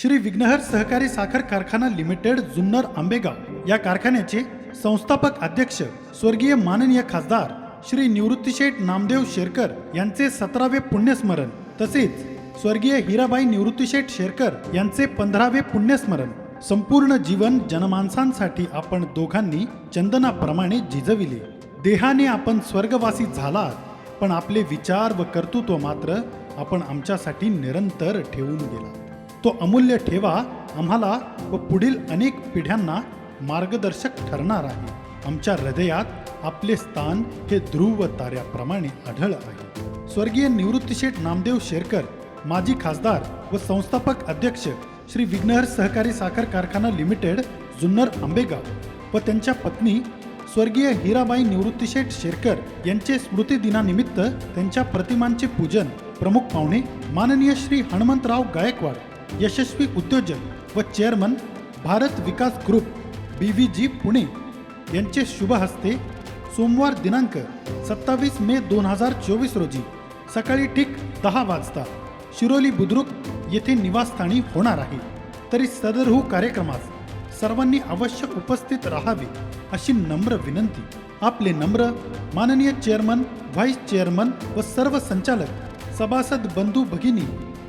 श्री विघ्नहर सहकारी साखर कारखाना लिमिटेड जुन्नर आंबेगाव या कारखान्याचे संस्थापक अध्यक्ष स्वर्गीय माननीय खासदार श्री निवृत्तीशेठ नामदेव शेरकर यांचे सतरावे पुण्यस्मरण तसेच स्वर्गीय हिराबाई निवृत्तीशेठ शेरकर यांचे पंधरावे पुण्यस्मरण. संपूर्ण जीवन जनमानसांसाठी आपण दोघांनी चंदनाप्रमाणे झिजविले. देहाने आपण स्वर्गवासी झालात पण आपले विचार व कर्तृत्व मात्र आपण आमच्यासाठी निरंतर ठेवून गेला तो अमूल्य ठेवा आम्हाला व पुढील अनेक पिढ्यांना मार्गदर्शक ठरणार आहे. आमच्या हृदयात आपले स्थान हे ध्रुव ताऱ्याप्रमाणे आढळ आहे. स्वर्गीय निवृत्तीशेठ नामदेव शेरकर माजी खासदार व संस्थापक अध्यक्ष श्री विघ्नहर सहकारी साखर कारखाना लिमिटेड जुन्नर आंबेगाव व त्यांच्या पत्नी स्वर्गीय हिराबाई निवृत्तीशेठ शेरकर यांचे स्मृतिदिनानिमित्त त्यांच्या प्रतिमांचे पूजन प्रमुख पाहुणे माननीय श्री हनुमंतराव गायकवाड यशस्वी उद्योजक व chairman Bharat Vikas group B V G Pune यांचे शुभ हस्ते सोमवार दिनांक सत्तावीस मे दोन हजार चोवीस रोजी सकाळी ठीक दहा वाजता शिरोली बुद्रुक येथे निवासस्थानी होणार आहे. तरी सदरहू कार्यक्रमास सर्वांनी अवश्य उपस्थित राहावे अशी नम्र विनंती. आपले नम्र माननीय चेअरमन व्हाईस चेअरमन व सर्व संचालक सभासद बंधू भगिनी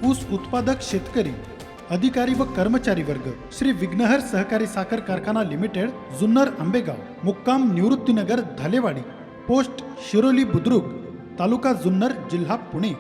ऊस उत्पादक शेतकरी अधिकारी व कर्मचारी वर्ग श्री विघ्नहर सहकारी साखर कारखाना लिमिटेड जुन्नर आंबेगाव मुक्काम निवृत्तीनगर धालेवाडी पोस्ट शिरोली बुद्रुक तालुका जुन्नर जिल्हा पुणे.